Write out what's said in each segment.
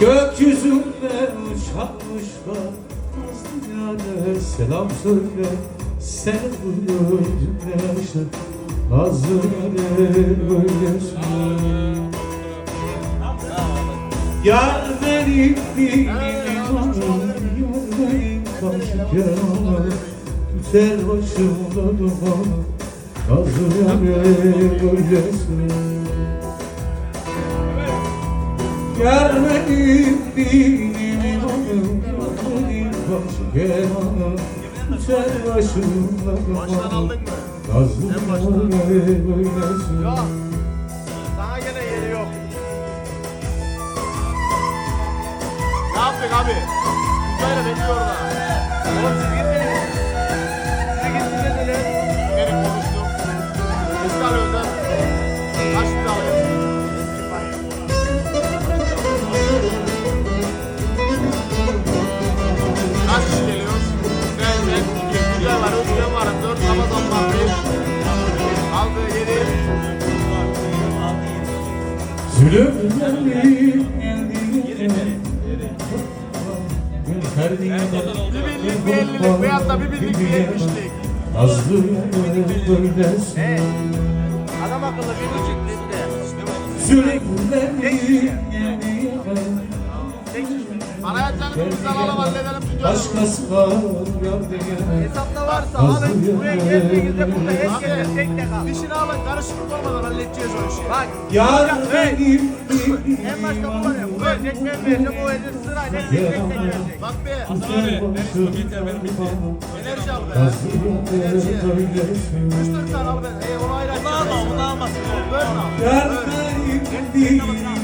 Gökyüzünde uçarmışlar Nazlı'ya selam söyle. Sen cümle yaşa Nazlı'ya böyle söyle. Yar benim dilim hanım Yar benim kenarım Tüter başımda duman Nazlı'ya böyle söyle Yar benim dilim hanım Yar benim başı kemanım Sen başımda mı? Nazlı böylesin Yok. Abi? Oğlum siz gitmediniz. Zulümlerim her bir binlik, bir ellilik, veyahut bir bir yetmişlik. Nazlı böylesin He. Adam akıllı bir buçuk lirde. Zulümlerim Biz alalım, halledelim, gidiyoruz. Başkası var yar diye Hesapta varsa alın, buraya geldiğinizde burada herkes tek tek al. İşini alın, karışıklık olmadan halledeceğiz o işi. Bak, Yar benim en başta bu var ya, bu verecek, ben vereceğim, o verecek, sırayla tek tek tek verecek. Bak be, enerji al be. Üç dört tane al be. Hey, onu ayrı aç. Onu alma, onu almasın. Böyle al. Yar benim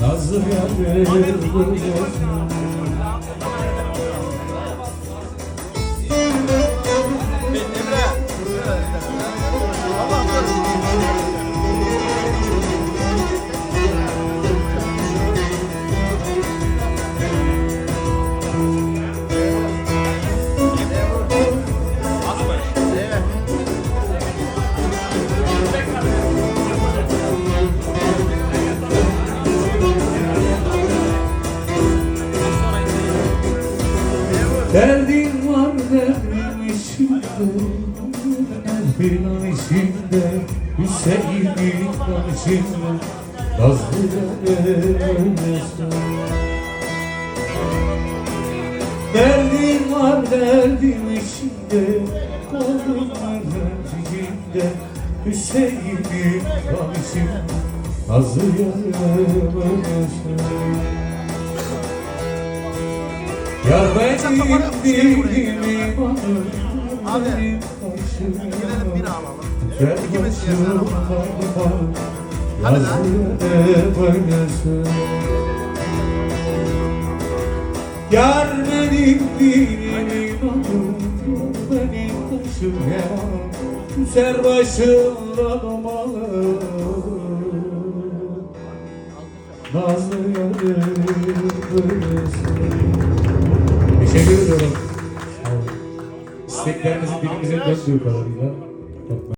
Nazlı yar Kan içinde Nazlı öylesin Derdin var derdim içinde içinde Hüseyin'in kan içinde Nazlı öylesin Yar benim dilim hanım Abi, Gidelim bir alalım. İkimiz yiyelim. Böylesin Yar benim dilim hanım Yar benim başım yaman Güzel başımda domalı Nazlı böylesin Teşekkür ediyorum. İsteklerinizi dilimizin döndüğü kadarıyla.